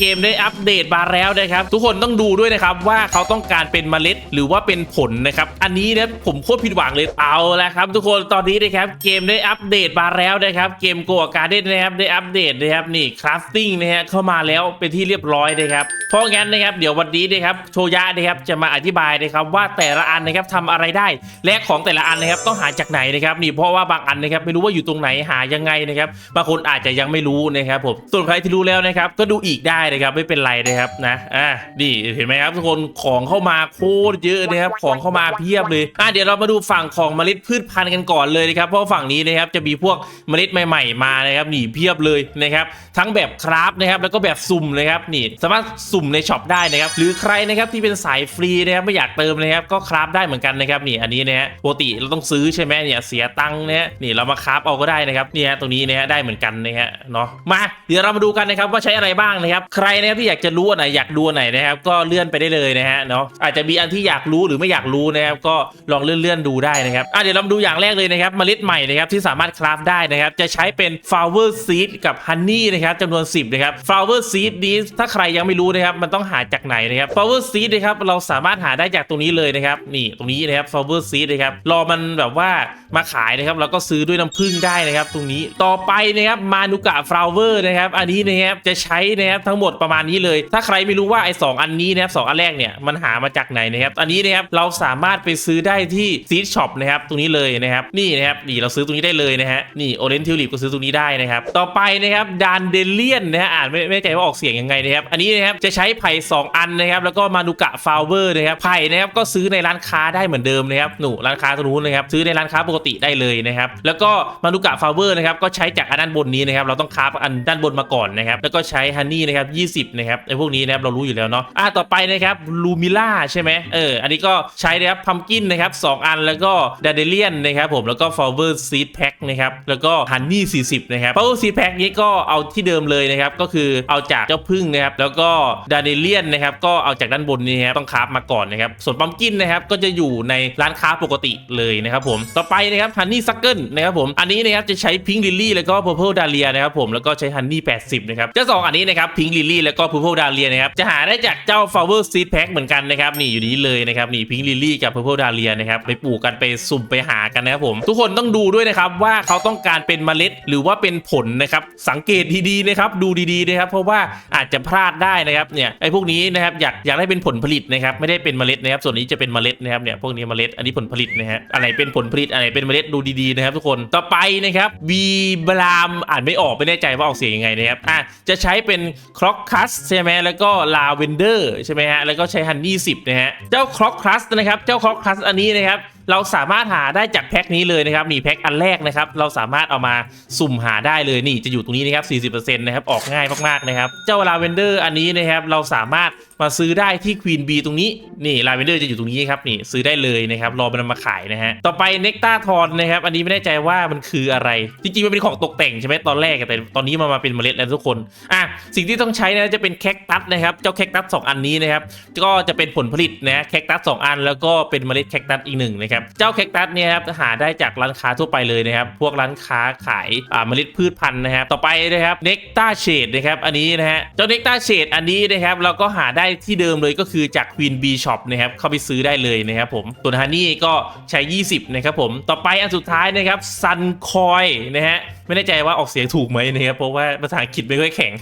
เกมได้อัปเดตมาแล้วนะครับ ทุกคนต้องดูด้วยนะครับว่าเขาต้องการเป็นเมล็ดหรือว่าเป็นผลนะครับ อันนี้นะผมโคตรผิดหวังเลยเอาละครับ ทุกคนตอนนี้นะครับเกมได้อัปเดตมาแล้วนะครับ เกมโกะการ์เด้นนะครับได้อัปเดตนะครับนี่คราฟติ้งนะฮะเข้ามาแล้วเป็นที่เรียบร้อยนะครับเพราะงั้นนะครับเดี๋ยววันนี้นะครับโชยะนะครับจะมาอธิบายนะครับว่าแต่ละอันนะครับทำอะไรได้ และของแต่ละอันนะครับต้องหาจากไหนนะครับนี่เพราะว่าบางอันนะครับไม่รู้ว่าอยู่ตรงไหนหายังไงนะครับบางคนอาจจะยังไม่รู้นะครับผมส่วนใครที่รู้แล้วนะครับก็ดูอีกได้นะครับไม่เป็นไรนะครับนะอ่านี่เห็นไหมครับทุกคนของเข้ามาโคตรเยอะนะครับของเข้ามาเพียบเลยอะเดี๋ยวเรามาดูฝั่งของเมล็ดพืชพันธุ์กันก่อนเลยนะครับเพราะฝั่งนี้นะครับจะมีพวกเมล็ดใหม่ ๆ มานะครับนี่เพียบเลยนะครับทั้งแบบคราฟนะครับแล้วก็แบบสุ่มนะครับนี่สามารถสุ่มในช็อปได้นะครับหรือใครนะครับที่เป็นสายฟรีนะครับไม่อยากเติมนะครับก็คราฟได้เหมือนกันนะครับนี่อันนี้นะฮะปกติเราต้องซื้อใช่ไหมเนี่ยเสียตังค์นะฮะนี่เรามาคราฟเอาก็ได้นะครับเนี่ยตรงนี้นะฮะได้เหมือนกันนะฮะเนาะมาเดี๋ยวเรามาดูกันนะครับว่าใช้อะไรบ้างนะครับใครนะครับที่อยากจะรู้อันไหนอยากดูอันไหนนะครับ ก็เลื่อนไปได้เลยนะฮะเนาะอาจจะมีอันที่อยากรู้หรือไม่อยากรู้นะครับ ก็ลองเลื่อนเลื่อนๆดูได้นะครับอะเดี๋ยวเรามาดูอย่างแรกเลยนะครับเมล็ดใหม่นะครับที่สามารถคราฟได้นะครับ จะใช้เป็น flower seed กับ honey นะครับจำนวน 10 นะครับ flower seed นี้ถ้าใครยังไม่รู้นะครับมันต้องหาจากไหนนะครับ flower seed นะครับเราสามารถหาได้จากตรงนี้เลยนะครับ นี่ตรงนี้นะครับ flower seed นะครับรอมันแบบว่ามาขายนะครับเราก็ซื้อด้วยน้ำผึ้งได้นะครับ ตรงนี้ต่อไปนะครับมานุกะ flower นะครับ อันนี้นะครับจะใช้นะครับทั้งหมดประมาณนี้เลย ถ้าใครไม่รู้ว่าไอ้สองอันนี้นะครับสองอันแรกเนี่ยมันหามาจากไหนนะครับอันนี้นะครับเราสามารถไปซื้อได้ที่ seed shop นะครับตรงนี้เลยนะครับนี่นะครับนี่เราซื้อตรงนี้ได้เลยนะฮะนี่ orange tulip ก็ซื้อตรงนี้ได้นะครับต่อไปนะครับดานเดเลียนนะฮะอ่านไม่ไม่ใจว่าออกเสียงยังไงนะครับอันนี้นะครับจะใช้ไผ่สองอันนะครับแล้วก็มานุกะ flower นะครับไผ่นะครับก็ซื้อในร้านค้าได้เหมือนเดิมนะครับหนูร้านค้าตรงนู้นนะครับซื้อในร้านค้าปกติได้เลยนะครับแล้วก็มานุกะ flower นะครับก็ใช้จากอันด้านบนนี้นะครับเราต้องคาฟอันด้านบนมาก่อนนะครับแล้วก็ใช้ฮันนี่นะครับ20นะครับไอ้พวกนี้นะครับเรารู้อยู่แล้วเนาะอะต่อไปนะครับลูมิล่าใช่ไหมเอออันนี้ก็ใช้นะครับพัมกินนะครับสองอันแล้วก็ดาเดเลียนนะครับผมแล้วก็ flower seed pack นะครับแล้วก็ฮันนี่40นะครับ flower seed pack นี้ก็เอาที่เดิมเลยนะครับก็คือเอาจากเจ้าพึ่งนะครับแล้วก็ดาเดเลียนนะครับก็เอาจากด้านบนนี้ครับต้องคราฟมาก่อนนะครับส่วนพัมกินนะครับก็จะอยู่ในร้านค้าปกติเลยนะครับผมต่อไปนะครับฮันนี่ซักเกิลนะครับผมอันนี้นะครับจะใช้พิงค์ลิลลี่แล้วก็ purple dahlia นะครับผมแล้วก็ใช้ฮันนี่80นะครับจ้าสองอันนี้นะครับพิงลิลี่แล้วก็ purple dahlia นะครับจะหาได้จากเจ้า flower seed pack เหมือนกันนะครับนี่อยู่นี้เลยนะครับนี่พิงลิลี่กับ purple dahlia นะครับไปปลูกกันไปสุ่มไปหากันนะครับผม ทุกคนต้องดูด้วยนะครับว่าเขาต้องการเป็นเมล็ดหรือว่าเป็นผลนะครับสังเกตดีๆนะครับดูดีๆนะครับเพราะว่าอาจจะพลาดได้นะครับเนี่ยไอ้พวกนี้นะครับอยากอยากได้เป็นผลผลิตนะครับไม่ได้เป็นเมล็ดนะครับส่วนนี้จะเป็นเมล็ดนะครับเนี่ยพวกนี้เมล็ดอันนี้ผลผลิตนะฮะอะไรเป็นผลผลิตอะไรเป็นเมล็ดดูดีๆนะครับ ทุกคนต่อไปนะครับวีบรามอ่านไม่ออกไม่แน่ใจว่าออกเสียงยังไงนะครับอะจะใช้เป็นครอกคัสใช่ไหมแล้วก็ลาเวนเดอร์ใช่ไหมฮะแล้วก็ใช้ฮันนี่สิบนะฮะเจ้าครอกคัสนะครับเจ้าครอกคัสอันนี้นะครับเราสามารถหาได้จากแพ็คนี้เลยนะครับนี่แพ็คอันแรกนะครับ เราสามารถเอามาสุ่มหาได้เลยนี่จะอยู่ตรงนี้นะครับ 40%นะครับออกง่ายมากๆนะครับ เจ้าลาเวนเดอร์อันนี้นะครับเราสามารถมาซื้อได้ที่ควีนบีตรงนี้นี่ลาเวนเดอร์จะอยู่ตรงนี้ครับนี่ซื้อได้เลยนะครับรอมันมาขายนะฮะต่อไปเนกตาทอนนะครับอันนี้ไม่แน่ใจว่ามันคืออะไร จริงๆมันเป็นของตกแต่งใช่ไหมตอนแรกแต่ตอนนี้มันมาเป็นเมล็ดแล้วทุกคนอะสิ่งที่ต้องใช้นะจะเป็นแคคตัสนะครับเจ้าแคคตัสสองอันนี้นะครับก็จะเป็นผลผลิตนะแคคตัสสองอัน แล้วก็เป็นเมล็ดแคคตัสอีกหนึ่งนะครับเจ้าแคคตัสเนี่ยครับหาได้จากร้านค้าทั่วไปเลยนะครับพวกร้านค้าขายอ่าเมล็ดพืชพันธุ์นะครับต่อไปนะครับเนกตาเชดนะครับอันนี้นะฮะเจ้าเนกตาเชดอันนี้นะครับเราก็หาได้ที่เดิมเลยก็คือจาก Queen B Shop นะครับเข้าไปซื้อได้เลยนะครับผมตัวฮันนี่ก็ใช้ 20 นะครับผม ต่อไปอันสุดท้ายนะครับซันคอยนะฮะไม่แน่ใจว่าออกเสียงถูกไหมนะครับเพราะว่าภาษาอังกฤษไม่ค่อยแข็ง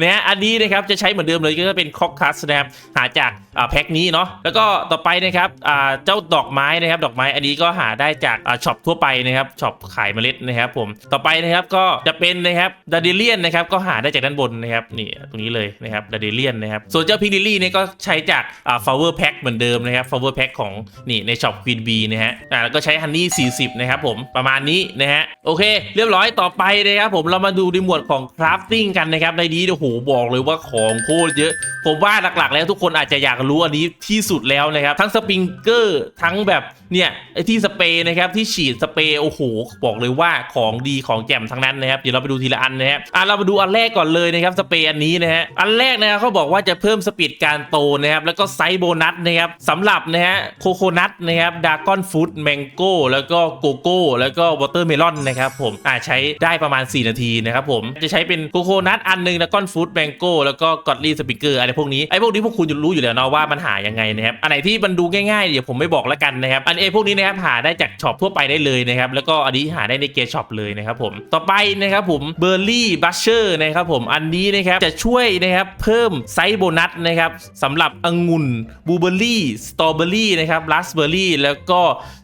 นะฮะอันนี้นะครับจะใช้เหมือนเดิมเลยก็จะเป็นคอกคัสนะครับหาจากอ่าแพ็คนี้เนาะแล้วก็ต่อไปนะครับอ่าเจ้าดอกไม้นะครับดอกไม้อันนี้ก็หาได้จากอ่าช็อปทั่วไปนะครับช็อปขายเมล็ดนะครับผมต่อไปนะครับก็จะเป็นนะครับดาเดเลียนนะครับก็หาได้จากด้านบนนะครับนี่ตรงนี้เลยนะครับดาเดเลียนนะครับส่วนเจ้าพิงลิลลี่เนี่ยก็ใช้จากอ่า flower pack เหมือนเดิมนะครับ flower pack ของนี่ในช็อป Queen Bee นะฮะอ่าแล้วก็ใช้ honey 40นะครับผมประมาณนี้นะฮะโอเค เรียบร้อยต่อไปนะครับผมเรามาดูในหมวดของ crafting กันนะครับในนี้โอ้โหบอกเลยว่าของโคตรเยอะ ผมว่าหลักๆ แล้วทุกคนอาจจะอยากรู้อันนี้ที่สุดแล้วนะครับ ทั้งสปริงเกอร์ทั้งแบบเนี่ยไอที่สเปรย์นะครับที่ฉีดสเปรย์โอ้โหบอกเลยว่าของดีของแจ่มทั้งนั้นนะครับเดี๋ยวเราไปดูทีละอันนะครับอะเรามาดูอันแรกก่อนเลยนะครับสเปรย์อันนี้นะฮะอันแรกนะครับเขาบอกว่าจะเพิ่มสปีดการโตนะครับแล้วก็ไซส์โบนัสนะครับสำหรับนะฮะโคโคนัทนะครับดากอนฟูดแมงโก้แล้วก็โกโก้แล้วก็วอเตอร์เมลอนนะครับผมอ่าใช้ได้ประมาณ 4 นาทีนะครับผมจะใช้เป็นโคโคนัทอันหนึงดากอนฟู้ดแมงโก้แล้วก็กอดลี่สปิเกอร์อะไรพวกนี้ไอ้พวกนี้พวกคุณจะรู้อยู่แล้วเนาะว่ามันหายังไงนะครับอันไหนที่มันดูง่ายๆเดี๋ยวผมไม่บอกแล้วกันนะครับอันไอ้พวกนี้นะครับหาได้จากช็อปทั่วไปได้เลยนะครับแล้วก็อันนี้หาได้ในเกช็อปเลยนะครับผมต่อไปนะครับผมเบอร์รี่บัชเชอร์นะครับผมอันนี้นะครับจะช่วยนะครับเพิ่มไซส์โบนัสนะครับสำหรับองุ่นบลูเบอร์รี่สตรอเบอรี่นะครับราสเบอร์รี่แล้วก็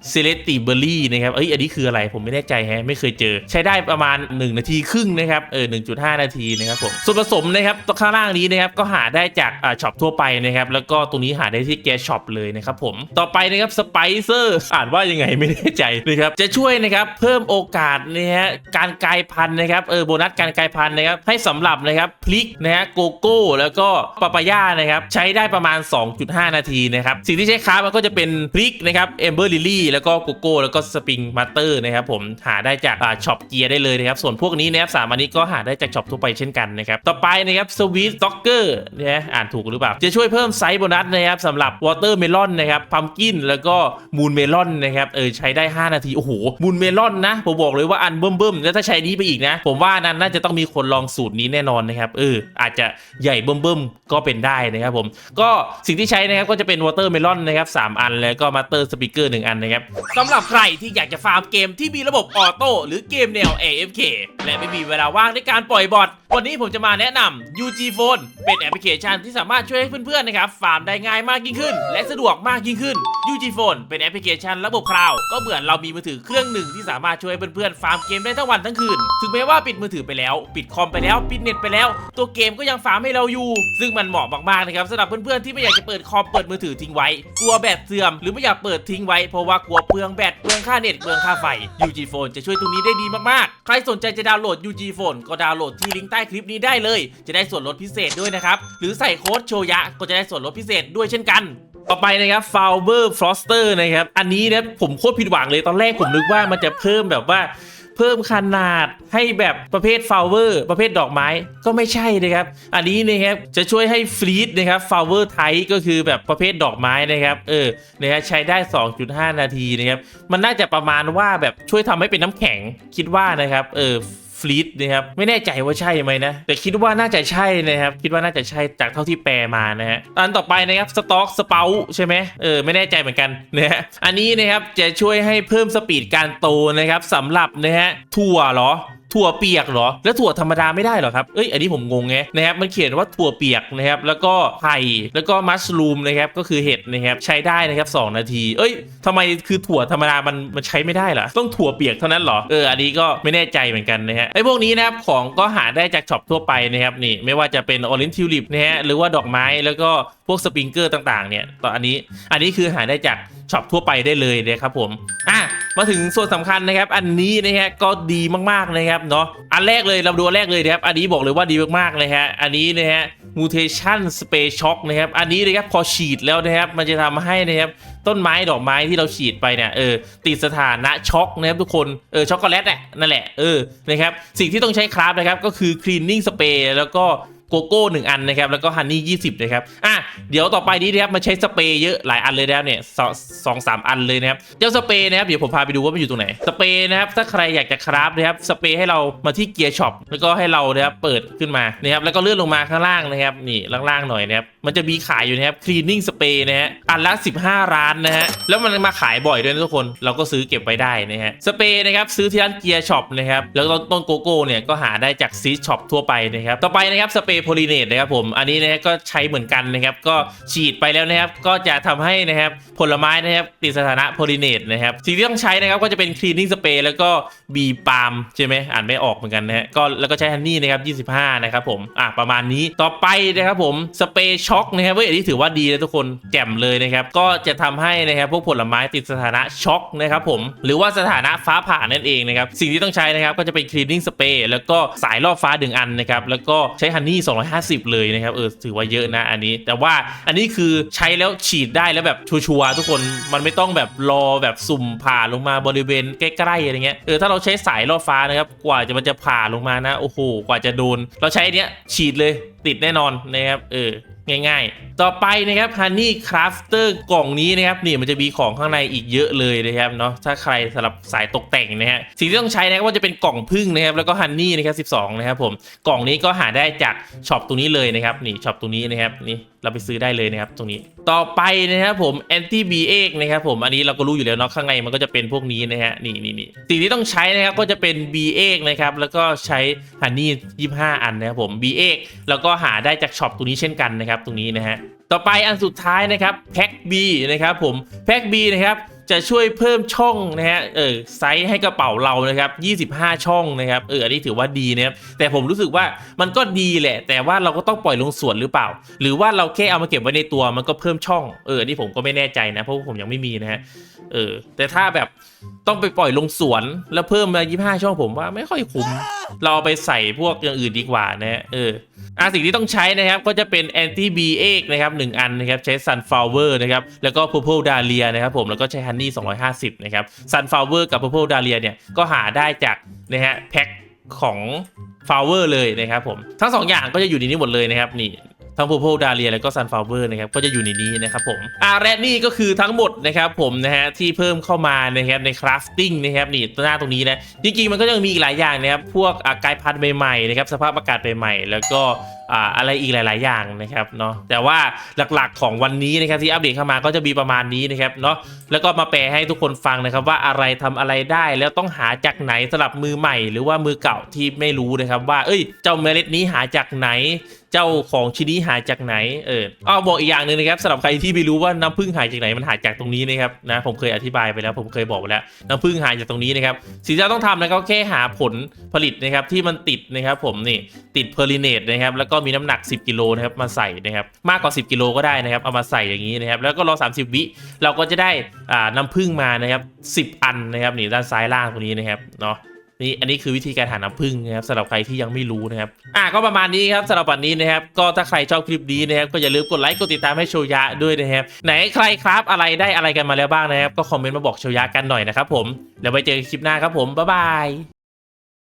เซเลติเบอร์รี่นะครับเอ้ยอันนี้คืออะไรผมไม่แน่ใจแฮะไม่เคยเจอ ใช้ได้ประมาณ 1 นาทีครึ่งนะครับเออ1.5 นาทีนะครับผมส่วนผสมนะครับตัวข้างล่างนี้นะครับก็หาได้จากอ่าช็อปทั่วไปนะครับแล้วก็ตรงนี้หาได้ที่แกช็อปเลยนะครับผมต่อไปนะครับสไปเซอร์อ่านว่ายังไงไม่แน่ใจนะครับจะช่วยนะครับเพิ่มโอกาสนะฮะการกลายพันธุ์นะครับเออโบนัสการกลายพันธุ์นะครับให้สำหรับนะครับพลิกนะฮะโกโก้แล้วก็ปาปายานะครับใช้ได้ประมาณ 2.5 นาทีนะครับสิ่งที่ใช้ค้ามันก็จะเป็นพลิกนะครับเอมเบอร์ลิลี่แล้วก็โกโก้แล้วก็สปริงมาเตอร์นะครับผมหาได้จากอ่าช็อปเกียร์ได้เลยนะครับ ส่วนพวกนี้นะครับสามอันนี้ก็หาได้จากช็อปทั่วไปเช่นกันนะครับ ต่อไปนะครับสวีทซ็อกเกอร์นะอ่านถูกหรือเปล่า จะช่วยเพิ่มไซส์โบนัสนะครับสำหรับวอเตอร์เมลอนนะครับพัมกินแล้วก็มูนเมลอนนะครับเออใช้ได้ 5 นาที โอ้โหมูนเมลอนนะผมบอกเลยว่าอันเบิ่มๆแล้วถ้าใช้นี้ไปอีกนะ ผมว่านั้นน่าจะต้องมีคนลองสูตรนี้แน่นอนนะครับเอออาจจะใหญ่เบิ่มๆก็เป็นได้นะครับผมก็สิ่งที่ใช้นะครับก็จะเป็นวอเตอร์เมลอนนะครับสามอันแล้วก็มาสเตอร์สปีกเกอร์หนึ่งอันนะครับสำหรับใครที่อยากจะฟาร์มเกมที่มีระบบออโต้หรือเกมแนว AFK และไม่มีเวลาว่างในการปล่อยบอทวันนี้ผมจะมาแนะนำ UG Phone เป็นแอปพลิเคชันที่สามารถช่วยให้เพื่อนๆนะครับฟาร์มได้ง่ายมากยิ่งขึ้น และสะดวกมากยิ่งขึ้น UG Phone เป็นแอปพลิเคชันระบบคลาวด์ก็เหมือนเรามีมือถือเครื่องหนึ่งที่สามารถช่วยให้เพื่อนๆฟาร์มเกมได้ทั้งวันทั้งคืนถึงแม้ว่าปิดมือถือไปแล้ว ปิดคอมไปแล้วปิดเน็ตไปแล้ว ตัวเกมก็ยังฟาร์มให้เราอยู่ ซึ่งมันเหมาะมากๆนะครับสำหรับเพื่อนๆที่ไม่อยากจะเปิดคอมเปิดมือถือทิ้งไว้กลัวแบตเสื่อมหรือไม่อยากเปิดทิ้งไว้เพราะว่ากลัวเปลืองแบต ลืองค่าเน็ตเปลืองค่าไฟ UG Phone จะช่วยตรงนี้ได้ดีมากๆ ใครสนใจจะดาวน์โหลด UG Phone ก็ดาวน์โหลดที่ลิงก์ใต้คลิปนี้ได้เลย จะได้ส่วนลดพิเศษด้วยนะครับ หรือใส่โค้ดโชยะก็จะได้ส่วนลดพิเศษด้วยเช่นกันต่อไปนะครับ f o w e r Froster นะครับ อันนี้เนี่ยผมโคตรผิดหวังเลยตอนแรกผมนึกว่ามันจะเพิ่มแบบว่า เพิ่มขนาดให้แบบประเภทฟลาวเวอร์ประเภทดอกไม้ก็ไม่ใช่นะครับ อันนี้นะครับจะช่วยให้ฟรีดนะครับฟลาวเวอร์ไทก็คือแบบประเภทดอกไม้นะครับเออนะฮะใช้ได้ 2.5 นาทีนะครับมันน่าจะประมาณว่าแบบช่วยทำให้เป็นน้ำแข็งคิดว่านะครับเออ ลีดนะครับไม่แน่ใจว่าใช่ไหมนะ แต่คิดว่าน่าจะใช่นะครับ คิดว่าน่าจะใช่จากเท่าที่แปลมานะฮะอันต่อไปนะครับสต็อกสเปาใช่ไหมเออไม่แน่ใจเหมือนกันนะฮะอันนี้นะครับจะช่วยให้เพิ่มสปีดการโตนะครับสำหรับนะฮะถั่วเหรอ ถั่วเปียกเหรอ แล้วถั่วธรรมดาไม่ได้เหรอครับเอ้ยอันนี้ผมงงไงนะครับมันเขียนว่าถั่วเปียกนะครับแล้วก็ไข่แล้วก็มัชรูมนะครับก็คือเห็ดนะครับใช้ได้นะครับ2นาที เอ้ยทำไมคือถั่วธรรมดามันมันใช้ไม่ได้เหรอต้องถั่วเปียกเท่านั้นเหรอเอออันนี้ก็ไม่แน่ใจเหมือนกันนะฮะไอ้พวกนี้นะครับของก็หาได้จากช็อปทั่วไปนะครับนี่ไม่ว่าจะเป็นออรินทิวลิปนะฮะหรือว่าดอกไม้แล้วก็พวกสปริงเกอร์ต่างๆเนี่ยตอนอันนี้อันนี้คือหาได้จากช็อปทั่วไปได้เลยนะครับผมอะ มาถึงส่วนสำคัญนะครับ อันนี้นะฮะก็ดีมากๆนะครับเนาะอันแรกเลยเราดูอันแรกเลยนะครับ อันนี้บอกเลยว่าดีมากๆเลยฮะอันนี้นะฮะ mutation space shock นะครับ อันนี้นะครับพอฉีดแล้วนะครับ มันจะทำให้นะครับต้นไม้ดอกไม้ที่เราฉีดไปเนี่ยเออติดสถานะช็อกนะครับทุกคนเออช็อกโกแลตแหละนั่นแหละเออนะครับสิ่งที่ต้องใช้คราฟนะครับก็คือ cleaning spray แล้วก็ โกโก้หนึ่งอันนะครับแล้วก็ฮันนี่ยี่สิบนะครับอะเดี๋ยวต่อไปนี้นะครับมันใช้สเปรย์เยอะหลายอันเลยนะครับเนี่ยสองสามอันเลยนะครับเจ้าสเปรย์นะครับเดี๋ยวผมพาไปดูว่ามันอยู่ตรงไหนสเปรย์นะครับถ้าใครอยากจะคราฟนะครับสเปรย์ให้เรามาที่เกียร์ช็อปแล้วก็ให้เรานะครับเปิดขึ้นมานะครับแล้วก็เลื่อนลงมาข้างล่างนะครับนี่ล่างๆหน่อยนะครับมันจะมีขายอยู่นะครับ cleaning spray นะฮะอันละ 15 ร้านนะฮะแล้วมันมาขายบ่อยด้วยนะทุกคนเราก็ซื้อเก็บไว้ได้นะฮะสเปรย์นะครับซื้อที่ร้านเกียร์ช็อปนะครับแล้วต้นโกโก้เนี่ยก็หาได้จากซีช็อปทั่วไปนะครับต่อไปนะครับสเปรย์โพลีเนตนะครับผมอันนี้นะฮะก็ใช้เหมือนกันนะครับก็ฉีดไปแล้วนะครับก็จะทำให้นะครับผลไม้นะครับติดสถานะโพลีเนตนะครับสิ่งที่ต้องใช้นะครับก็จะเป็น cleaning spray แล้วก็บีปาล์มใช่ไหมอ่านไม่ออกเหมือนกันนะฮะก็แล้วก็ใช้ฮันนี่นะครับ25 นะครับผมอะประมาณนี้ต่อไปนะครับผมสเปรย์ช็อคนะครับเว้ยอันนี้ถือว่าดีนะทุกคนแจ่มเลยนะครับก็จะทำให้นะครับพวกผลไม้ติดสถานะช็อกนะครับผมหรือว่าสถานะฟ้าผ่านั่นเองนะครับสิ่งที่ต้องใช้นะครับก็จะเป็น cleaning spray แล้วก็สายล่อฟ้าดึงอันนะครับแล้วก็ใช้ฮันนี่250 เลยนะครับเออถือว่าเยอะนะอันนี้ แต่ว่าอันนี้คือใช้แล้วฉีดได้แล้วแบบชัวร์ๆทุกคนมันไม่ต้องแบบรอแบบสุ่มผ่าลงมาบริเวณใกล้ๆอะไรเงี้ยเออถ้าเราใช้สายล่อฟ้านะครับกว่าจะมันจะผ่าลงมานะโอ้โหกว่าจะโดน เราใช้อันเนี้ยฉีดเลยติดแน่นอนนะครับเออ ง่ายๆ ต่อไปนะครับ Honey Crafter กล่องนี้นะครับนี่มันจะมีของข้างในอีกเยอะเลยนะครับเนาะถ้าใครสำหรับสายตกแต่งนะฮะสิ่งที่ต้องใช้นะครับว่าจะเป็นกล่องพึ่งนะครับแล้วก็ Honey นะครับ12 นะครับผมกล่องนี้ก็หาได้จากช็อปตรงนี้เลยนะครับนี่ช็อปตรงนี้นะครับนี่ เราไปซื้อได้เลยนะครับตรงนี้ต่อไปนะครับผมแอนตี้บีเอ็กนะครับผมอันนี้เราก็รู้อยู่แล้วเนาะข้างในมันก็จะเป็นพวกนี้นะฮะนี่นี่นี่สิ่งที่ต้องใช้นะครับก็จะเป็น b a นะครับแล้วก็ใช้ฮันนี่ยี่ห้าอันนะครับผม b a แล้วก็หาได้จากช็อปตรงนี้เช่นกันนะครับตรงนี้นะฮะต่อไปอันสุดท้ายนะครับแพ็กบีนะครับผมแพ็กบีนะครับ จะช่วยเพิ่มช่องนะฮะเออไซส์ให้กระเป๋าเรานะครับ25 ช่องนะครับเอออันนี้ถือว่าดีนะครับแต่ผมรู้สึกว่ามันก็ดีแหละ แต่ว่าเราก็ต้องปล่อยลงสวนหรือเปล่า หรือว่าเราแค่เอามาเก็บไว้ในตัวมันก็เพิ่มช่องเอออันนี่ผมก็ไม่แน่ใจนะเพราะผมยังไม่มีนะฮะเออแต่ถ้าแบบต้องไปปล่อยลงสวน แล้วเพิ่มมา 25 ช่องผมว่าไม่ค่อยคุ้มเราเอาไปใส่พวกอย่างอื่นดีกว่านะฮะเออ อ่าสิ่งที่ต้องใช้นะครับก็จะเป็นแอนตี้บีเอ็กนะครับหนึ่งอันนะครับใช้ซันฟลาวเวอร์นะครับแล้วก็พ u r p l e dahlia นะครับผมแล้วก็ใช้ฮันนี่250นะครับซันฟลาวเวอร์กับพ u r p l e dahlia เนี่ยก็หาได้จากนะฮะแพ็คของฟลาเวอร์เลยนะครับผมทั้งสองอย่างก็จะอยู่ในนี้หมดเลยนะครับนี่ ทั้งโพโพดาเรียแล้วก็ซันฟาเบอร์นะครับก็จะอยู่ในนี้นะครับผมอ่าและนี่ก็คือทั้งหมดนะครับผมนะฮะที่เพิ่มเข้ามานะครับในคราฟติ้งนะครับนี่หน้าตรงนี้นะจริงๆมันก็ยังมีอีกหลายอย่างนะครับพวกอ่ากายพันธุ์ใหม่ๆนะครับสภาพอากาศใหม่ๆแล้วก็อ่าอะไรอีกหลาย ๆ อย่างนะครับเนาะแต่ว่าหลักๆของวันนี้นะครับที่อัปเดตเข้ามาก็จะมีประมาณนี้นะครับเนาะแล้วก็มาแปลให้ทุกคนฟังนะครับว่าอะไรทำอะไรได้แล้วต้องหาจากไหนสำหรับมือใหม่ หรือว่ามือเก่าที่ไม่รู้นะครับว่าเอ้ย เจ้าเมล็ดนี้หาจากไหน เจ้าของชิ้นนี้หาจากไหนเอออ้าวบอกอีกอย่างหนึ่งนะครับสำหรับใครที่ไม่รู้ว่าน้ำผึ้งหาจากไหนมันหาจากตรงนี้นะครับนะผมเคยอธิบายไปแล้ว ผมเคยบอกไปแล้วน้ำผึ้งหาจากตรงนี้นะครับสิ่งที่เราต้องทำนะครับแค่หาผลผลิตนะครับที่มันติดนะครับผมนี่ติดเพอร์ลิเนตนะครับแล้วก็็มีน้ำหนัก 10 กิโลนะครับมาใส่นะครับมากกว่า 10 กิโลก็ได้นะครับเอามาใส่อย่างนี้นะครับแล้วก็รอ 30 วิเราก็จะได้อ่าน้ำผึ้งมานะครับ10 อันนะครับนี่ด้านซ้ายล่างตรงนี้นะครับเนาะนี่อันนี้คือวิธีการหาน้ำผึ้งนะครับสำหรับใครที่ยังไม่รู้นะครับอะก็ประมาณนี้ครับสำหรับวันนี้นะครับก็ถ้าใครชอบคลิปนี้นะครับก็อย่าลืมกดไลค์กดติดตามให้โชยะด้วยนะครับไหนใครครับอะไรได้อะไรกันมาแล้วบ้างนะครับก็คอมเมนต์มาบอกโชยะกันหน่อยนะครับผมแล้วไว้เจอคลิปหน้าครับผมบ๊ายบาย